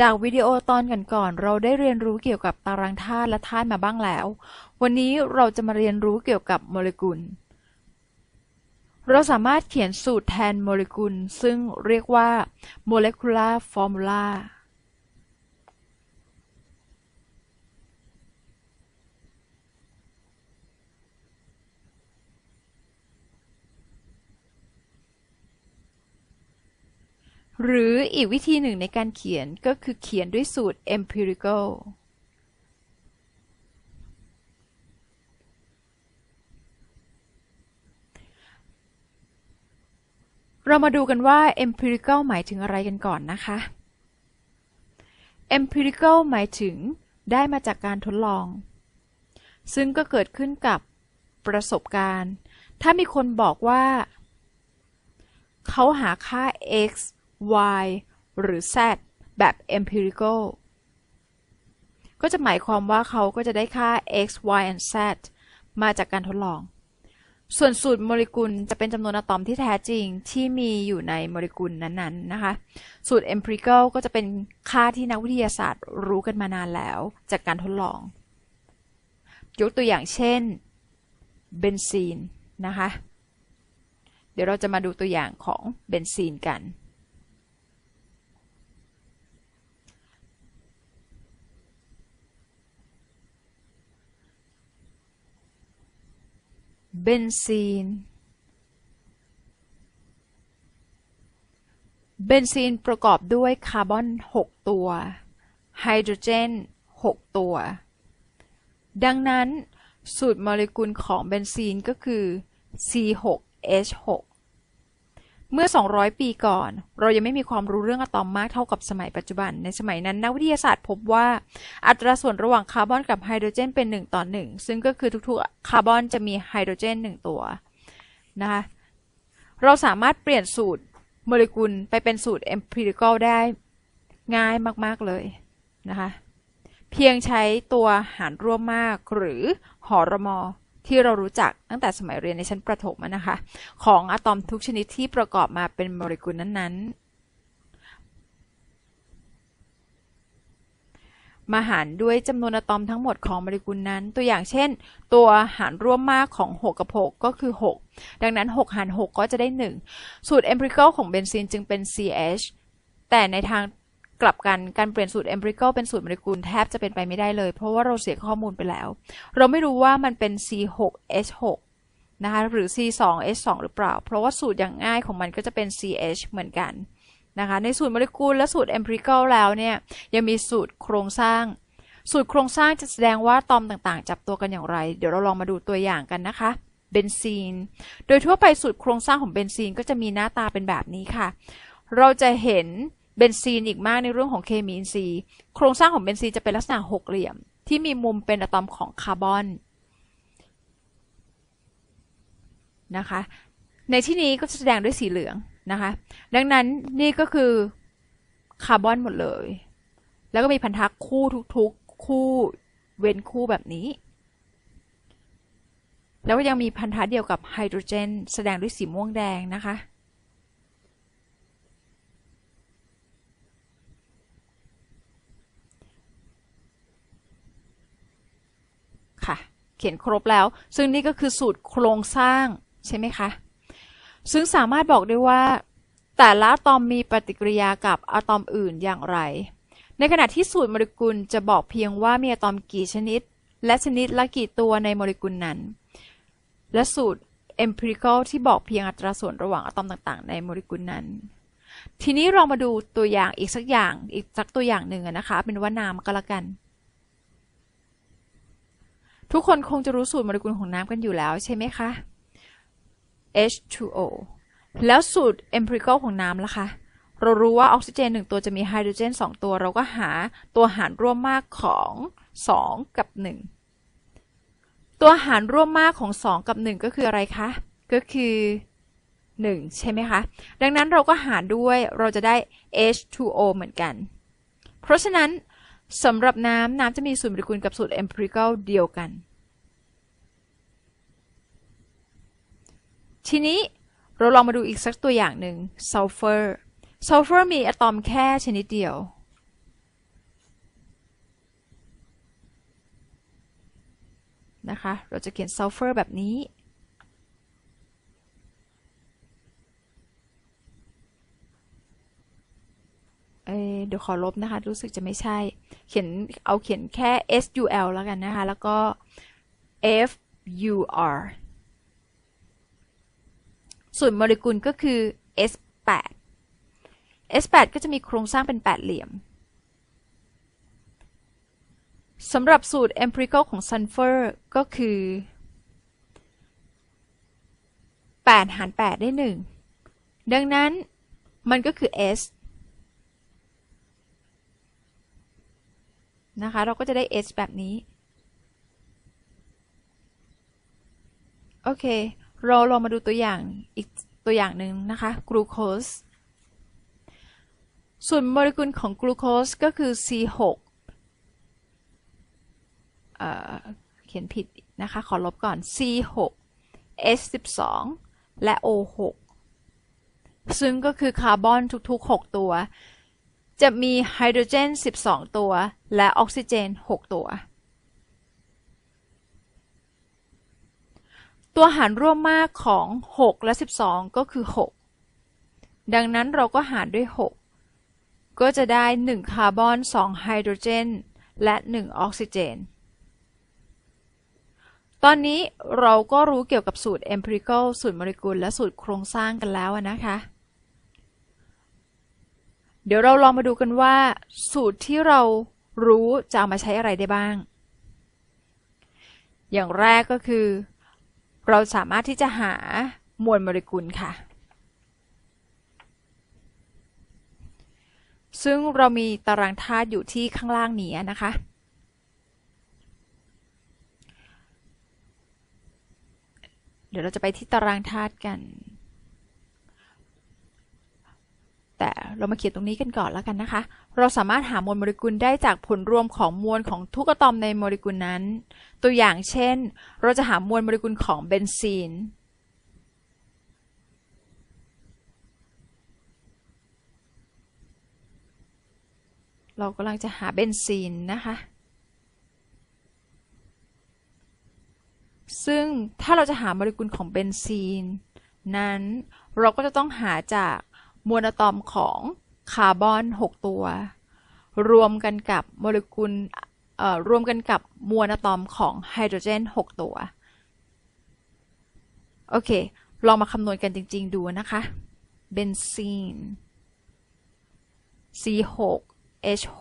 จากวิดีโอตอนก่อนๆเราได้เรียนรู้เกี่ยวกับตารางธาตุและธาตุมาบ้างแล้ว วันนี้เราจะมาเรียนรู้เกี่ยวกับโมเลกุล เราสามารถเขียนสูตรแทนโมเลกุล ซึ่งเรียกว่า molecular formula หรืออีกวิธีหนึ่งในการเขียนก็คือเขียนด้วยสูตร empirical เรามาดูกันว่า empirical หมายถึงอะไรกันก่อนนะคะ empirical หมายถึงได้มาจากการทดลอง ซึ่งก็เกิดขึ้นกับประสบการณ์ ถ้ามีคนบอกว่า เขาหาค่า x y หรือ z แบบ empirical ก็จะหมายความว่าเขาก็จะได้ค่า x y and z มาจากการทดลอง ส่วนสูตรโมเลกุลจะเป็นจำนวนอะตอมที่แท้จริงที่มีอยู่ในโมเลกุลนั้นๆนะคะ สูตร empirical ก็จะเป็นค่าที่นักวิทยาศาสตร์รู้กันมานานแล้วจากการทดลอง ยกตัวอย่างเช่นเบนซีนนะคะ เดี๋ยวเราจะมาดูตัวอย่างของเบนซีนกัน เบนซีน เบนซีนประกอบด้วยคาร์บอน 6 ตัว ไฮโดรเจน 6 ตัว ดังนั้นสูตรโมเลกุลของเบนซีนก็คือ C6H6 เมื่อ 200 ปีก่อน เรายังไม่มีความรู้เรื่องอะตอมมากเท่ากับสมัยปัจจุบัน ในสมัยนั้นนักวิทยาศาสตร์พบว่า อัตราส่วนระหว่างคาร์บอนกับไฮโดรเจนเป็น 1 ต่อ 1 ซึ่งก็คือทุกๆ คาร์บอนจะมีไฮโดรเจน 1 ตัวนะคะ เราสามารถเปลี่ยนสูตรโมเลกุลไปเป็นสูตร empirical ได้ง่ายมาก ๆ เลยนะคะ เพียงใช้ตัวหารร่วมมากหรือหอรมอ ที่เรารู้จักตั้งแต่สมัยเรียนในชั้นประถมนะคะ ของอะตอมทุกชนิดที่ประกอบมาเป็นโมเลกุลนั้นๆ มาหารด้วยจำนวนอะตอมทั้งหมดของโมเลกุลนั้น ตัวอย่างเช่น ตัวหารร่วมมากของ 6 กับ 6 ก็คือ 6 ดังนั้น 6 หาร 6 ก็จะได้ 1 สูตร empirical ของเบนซีนจึงเป็น CH แต่ในทาง กลับกันการเปลี่ยนสูตร empirical เป็นสูตรโมเลกุลแทบจะเป็นไปไม่ได้เลย เพราะว่าเราเสียข้อมูลไปแล้ว เราไม่รู้ว่ามันเป็น C6H6 นะคะหรือ C2H2 หรือเปล่า เพราะว่าสูตรอย่างง่ายของมันก็จะเป็น CH เหมือนกันนะคะในสูตรโมเลกุลและสูตร empirical แล้วเนี่ยยังมีสูตรโครงสร้าง สูตรโครงสร้างจะแสดงว่าตอมต่างๆ จับตัวกันอย่างไร เดี๋ยวเราลองมาดูตัวอย่างกันนะคะเบนซีน โดยทั่วไปสูตรโครงสร้างของเบนซีนก็จะมีหน้าตาเป็นแบบนี้ค่ะ เราจะเห็น เบนซีนอีกมากในเรื่องของเคมีอินทรีย์ โครงสร้างของเบนซีนจะเป็นลักษณะหกเหลี่ยม ที่มีมุมเป็นอะตอมของคาร์บอนนะคะ ในที่นี้ก็จะแสดงด้วยสีเหลืองนะคะ ดังนั้นนี่ก็คือคาร์บอนหมดเลย แล้วก็มีพันธะคู่ทุกๆ คู่เว้นคู่แบบนี้ แล้วก็ยังมีพันธะเดียวกับไฮโดรเจน แสดงด้วยสีม่วงแดงนะคะ ค่ะ เขียนครบแล้ว ซึ่งนี่ก็คือสูตรโครงสร้างใช่ไหมคะ ซึ่งสามารถบอกได้ว่า แต่ละอะตอมมีปฏิกิริยากับอะตอมอื่นอย่างไร ในขณะที่สูตรโมเลกุลจะบอกเพียงว่ามีอะตอมกี่ชนิด และชนิดละกี่ตัวในโมเลกุลนั้น และสูตร empirical ที่บอกเพียงอัตราส่วนระหว่างอะตอมต่างๆ ในโมเลกุลนั้น ทีนี้เรามาดูตัวอย่างอีกสักอย่างอีกสักตัวอย่างหนึ่งนะคะ เป็นว่าน้ำก็แล้วกัน ทุกคนคงจะรู้สูตรโมเลกุลของน้ำกันอยู่แล้วใช่ไหมคะ H2O แล้วสูตร empirical ของน้ำล่ะคะ เรารู้ว่าออกซิเจน 1 ตัวจะมีไฮโดรเจน 2 ตัว เราก็หาตัวหารร่วมมากของ 2 กับ 1 ตัวหารร่วมมากของ 2 กับ 1 ก็คืออะไรคะ ก็คือ 1 ใช่ไหมคะ ดังนั้นเราก็หารด้วย เราจะได้ H2O เหมือนกัน เพราะฉะนั้น สำหรับน้ำ น้ำจะมีส่วนปฏิกูลกับสูตร empirical เดียวกัน ทีนี้เราลองมาดูอีกสักตัวอย่างหนึ่งซัลเฟอร์ซัลเฟอร์มีอะตอมแค่ชนิดเดียว นะคะ เราจะเขียนซัลเฟอร์แบบนี้ เเดี๋ยวขอลบนะคะ รู้สึกจะไม่ใช่ เขียนเอาเขียนแค่ SUL แล้วกันนะคะ แล้วก็ FUR ส่วนโมเลกุลก็คือ S8 S8 ก็จะมีโครงสร้างเป็นแปดเหลี่ยมสำหรับสูตร empirical ของ sulfur ก็คือ 8 หาร 8 ได้ 1 ดังนั้นมันก็คือ S นะคะ เราก็จะได้ S แบบนี้ โอเค เราลองมาดูตัวอย่างอีกตัวอย่างหนึ่งนะคะกลูโคสส่วนโมเลกุลของกลูโคสก็คือ C6 เเขียนผิดนะคะ ขอลบก่อน C6 S12 และ O6 ซึ่งก็คือคาร์บอนทุกๆ 6 ตัว จะมีไฮโดรเจน 12 ตัว และออกซิเจน 6 ตัว ตัวหารร่วมมากของ 6 และ 12 ก็คือ 6 ดังนั้นเราก็หารด้วย 6 ก็จะได้ 1 คาร์บอน 2 ไฮโดรเจน และ 1 ออกซิเจน ตอนนี้เราก็รู้เกี่ยวกับสูตร empirical สูตรโมเลกุล และสูตรโครงสร้างกันแล้วนะคะ เดี๋ยวเราลองมาดูกันว่า สูตรที่เรารู้จะเอามาใช้อะไรได้บ้าง อย่างแรกก็คือ เราสามารถที่จะหามวลโมเลกุลค่ะ ซึ่งเรามีตารางธาตุอยู่ที่ข้างล่างนี้นะคะเดี๋ยวเราจะไปที่ตารางธาตุกัน แต่เรามาเขียนตรงนี้กันก่อนแล้วกันนะคะ เราสามารถหามวลโมเลกุลได้จากผลรวมของมวลของทุกอะตอมในโมเลกุลนั้น ตัวอย่างเช่น เราจะหามวลโมเลกุลของเบนซีนเรากำลังจะหาเบนซีนนะคะ ซึ่งถ้าเราจะหาโมเลกุลของเบนซีน นั้นเราก็จะต้องหาจาก มวลอะตอมของคาร์บอน 6 ตัว รวมกันกับโมเลกุลรวมกันกับมวลอะตอมของไฮโดรเจน 6 ตัว โอเค ลองมาคำนวณกันจริง ๆ ดูนะคะ เบนซีน C6 H6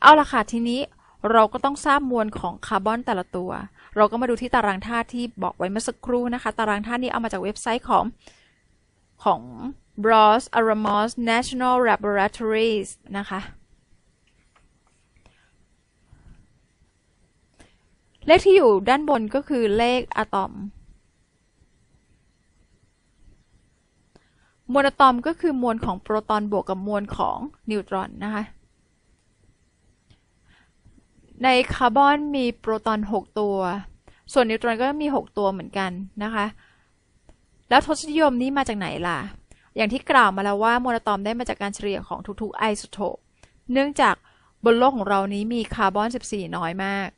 เอาละค่ะ ทีนี้เราก็ต้องทราบมวลของคาร์บอนแต่ละตัว เราก็มาดูที่ตารางธาตุที่บอกไว้เมื่อสักครู่นะคะ ตารางธาตุนี้เอามาจากเว็บไซต์ของ ของ Bros Aramos National Laboratories นะคะ เลขที่อยู่ด้านบนก็คือเลขอะตอม มวลอะตอมก็คือมวลของโปรตอนบวกกับมวลของนิวตรอนนะคะในคาร์บอนมีโปรตอน 6 ตัว ส่วนนิวตรอนก็มี 6 ตัวเหมือนกันนะคะ แล้วทศนิยมนี้มาจากไหนล่ะ อย่างที่กล่าวมาแล้วว่าโมวลตอมได้มาจากการเฉลี่ยของทุกๆไอโซโทปเนื่องจากบนโลกของเรานี้มีคาร์บอน 14 น้อยมาก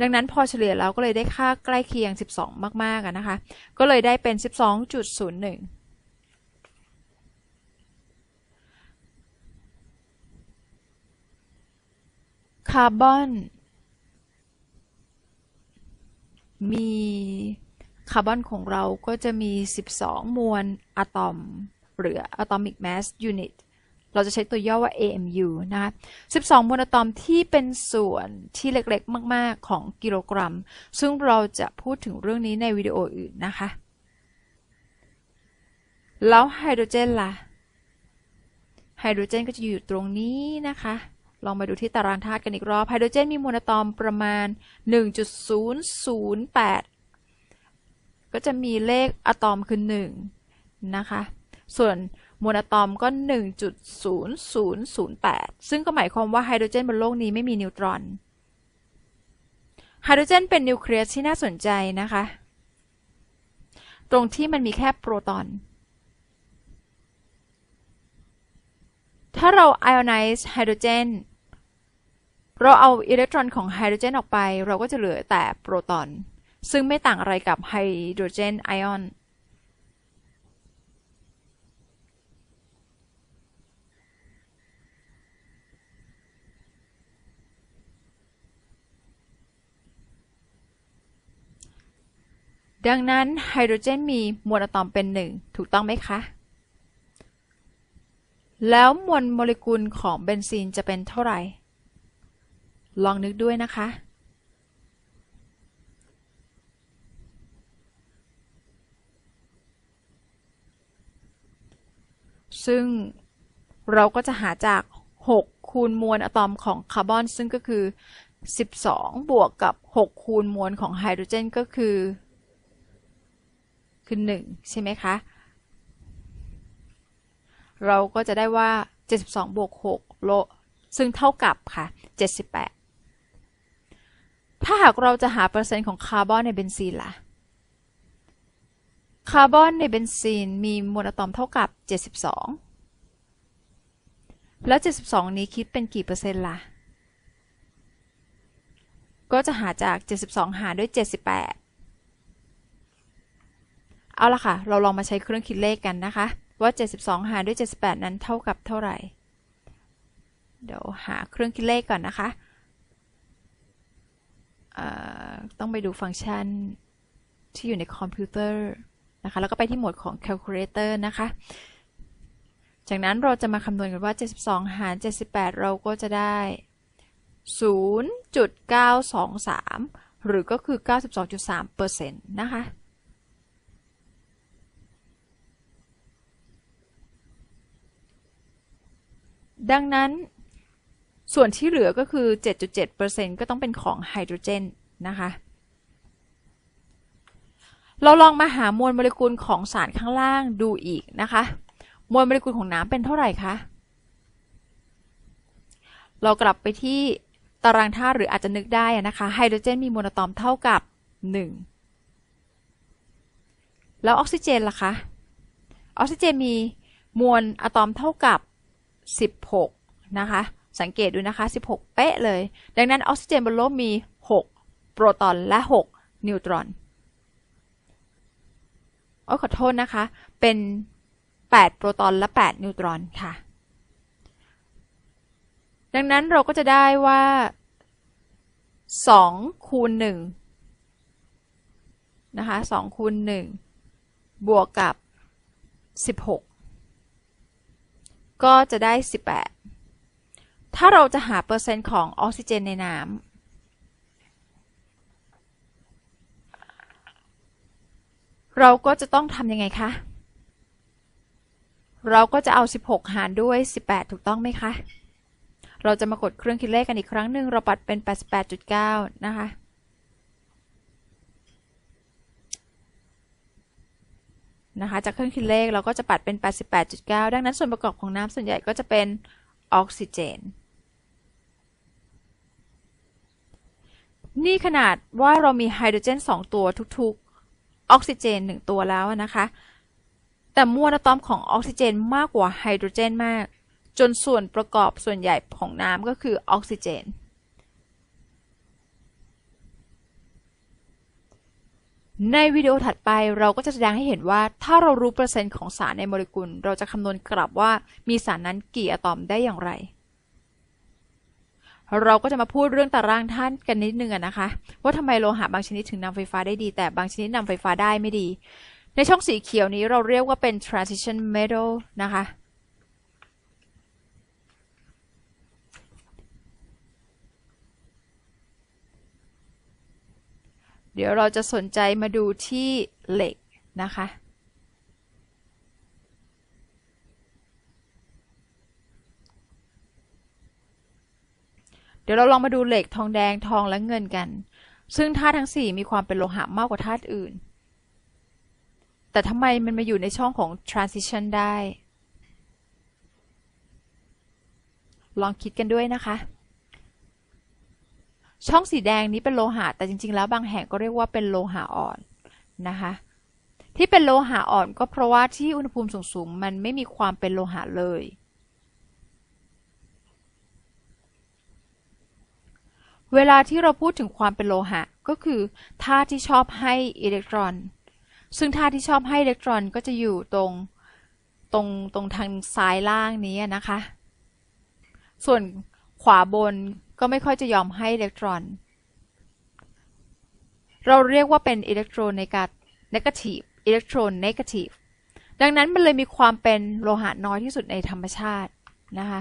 ดังนั้นพอเฉลี่ยแล้วก็เลยได้ค่าใกล้เคียง 12 มากๆนะคะ ก็เลยได้เป็น 12.01คาร์บอน มี คาร์บอนของเราก็จะมี 12 มวลอะตอม หรือ atomic mass unit เราจะใช้ตัวย่อว่า AMU นะคะ 12 มวลอะตอมที่เป็นส่วนที่เล็กๆ มาก ๆ ของกิโลกรัม ซึ่งเราจะพูดถึงเรื่องนี้ในวิดีโออื่นนะคะ แล้วไฮโดรเจนล่ะ ไฮโดรเจนก็จะอยู่ตรงนี้นะคะ ลองมาดูที่ตารางธาตุกันอีกรอบ ไฮโดรเจนมีมวลอะตอมประมาณ 1.008 ก็จะมีเลขอะตอมคือ1นะคะ ส่วนมวลอะตอมก็ 1.0008 ซึ่งก็หมายความว่าไฮโดรเจนบนโลกนี้ไม่มีนิวตรอน ไฮโดรเจนเป็นนิวเคลียสที่น่าสนใจนะคะ ตรงที่มันมีแค่โปรตอน ถ้าเรา ionize ไฮโดรเจนเราเอาอิเล็กตรอนของไฮโดรเจนออกไป เราก็จะเหลือแต่โปรตอน ซึ่งไม่ต่างอะไรกับไฮโดรเจนไอออนดังนั้นไฮโดรเจนมีมวลอะตอมเป็นหนึ่งถูกต้องไหมคะ แล้วมวลโมเลกุลของเบนซีนจะเป็นเท่าไหร่ ลองนึกด้วยนะคะ ซึ่งเราก็จะหาจาก 6 คูณมวลอะตอมของคาร์บอนซึ่งก็คือ 12 บวกกับ 6 คูณมวลของไฮโดรเจนก็คือคือ 1 ใช่ไหมคะ เราก็จะได้ว่า 72 บวก 6 โล ซึ่งเท่ากับค่ะ 78 ถ้าหากเราจะหาเปอร์เซ็นต์ของคาร์บอนในเบนซีนล่ะ คาร์บอนในเบนซีนมีมวลอะตอมเท่ากับ 72 แล้ว 72 นี้คิดเป็นกี่เปอร์เซ็นต์ล่ะ ก็จะหาจาก 72 หารด้วย 78 เอาละค่ะ เราลองมาใช้เครื่องคิดเลขกันนะคะ ว่า 72 หารด้วย 78 นั้นเท่ากับเท่าไหร่ เดี๋ยวหาเครื่องคิดเลขก่อนนะคะ ต้องไปดูฟังก์ชันที่อยู่ในคอมพิวเตอร์ นะคะ แล้วก็ไปที่โหมดของ calculator นะคะ จากนั้นเราจะมาคำนวณกันว่า 72 หาร 78 เราก็จะได้ 0.923 หรือก็คือ 92.3%นะคะดังนั้นส่วนที่เหลือก็คือ 7.7%ก็ต้องเป็นของไฮโดรเจนนะคะ เราลองมาหามวลโมเลกุลของสารข้างล่างดูอีกนะคะ มวลโมเลกุลของน้ำเป็นเท่าไหร่คะ เรากลับไปที่ตารางธาตุหรืออาจจะนึกได้นะคะ ไฮโดรเจนมีมวลอะตอมเท่ากับ 1 แล้วออกซิเจนล่ะคะ ออกซิเจนมีมวลอะตอมเท่ากับ 16 นะคะ สังเกตดูนะคะ 16 เป๊ะเลย ดังนั้นออกซิเจนบนโลกมี 6 โปรตอนและ 6 นิวตรอน อ้ขอโทษนะคะ เป็น 8 โปรตอนและ 8 นิวตรอนค่ะ ดังนั้นเราก็จะได้ว่า 2 คูณ 1 นะคะ 2 คูณ 1 บวกกับ 16 ก็จะได้ 18 ถ้าเราจะหาเปอร์เซ็นต์ของออกซิเจนในน้ำ เราก็จะต้องทำยังไงคะ เราก็จะเอา 16 หารด้วย 18 ถูกต้องไหมคะ เราจะมากดเครื่องคิดเลขกันอีกครั้งหนึ่งเราปัดเป็น 88.9 นะคะ นะคะ จากเครื่องคิดเลขเราก็จะปัดเป็น 88.9 ดังนั้นส่วนประกอบของน้ำส่วนใหญ่ก็จะเป็นออกซิเจน นี่ขนาดว่าเรามีไฮโดรเจน 2 ตัวทุกๆ ออกซิเจน 1 ตัวแล้วนะคะ แต่มวลอะตอมของออกซิเจนมากกว่าไฮโดรเจนมาก จนส่วนประกอบส่วนใหญ่ของน้ำก็คือออกซิเจน ในวิดีโอถัดไปเราก็จะแสดงให้เห็นว่า ถ้าเรารู้เปอร์เซ็นต์ของสารในโมเลกุล เราจะคำนวณกลับว่ามีสารนั้นกี่อะตอมได้อย่างไร เราก็จะมาพูดเรื่องตารางธาตุกันนิดนึงนะคะ ว่าทำไมโลหะบางชนิดถึงนำไฟฟ้าได้ดี แต่บางชนิดนำไฟฟ้าได้ไม่ดี ในช่องสีเขียวนี้เราเรียกว่าเป็น transition metal นะคะเดี๋ยวเราจะสนใจมาดูที่เหล็กนะคะ ดี๋ยวเราลองมาดูเหล็กทองแดงทองและเงินกัน ซึ่งธาตุทั้ง 4 มีความเป็นโลหะมากกว่าธาตุอื่น แต่ทำไมมันมาอยู่ในช่องของ transition ได้ ลองคิดกันด้วยนะคะ ช่องสีแดงนี้เป็นโลหะ แต่จริง ๆ แล้วบางแห่งก็เรียกว่าเป็นโลหะอ่อนนะคะ ที่เป็นโลหะอ่อนก็เพราะว่าที่อุณหภูมิสูงๆ มันไม่มีความเป็นโลหะเลย เวลาที่เราพูดถึงความเป็นโลหะ ก็คือธาตุที่ชอบให้อิเล็กตรอน ซึ่งธาตุที่ชอบให้อิเล็กตรอนก็จะอยู่ตรงตรงตรงทางซ้ายล่างนี้นะคะ ส่วนขวาบนก็ไม่ค่อยจะยอมให้อิเล็กตรอน เราเรียกว่าเป็นอิเล็กโทรเนกาทีฟอิเล็กโทรเนกาทีฟดังนั้นมันเลยมีความเป็นโลหะน้อยที่สุดในธรรมชาตินะคะ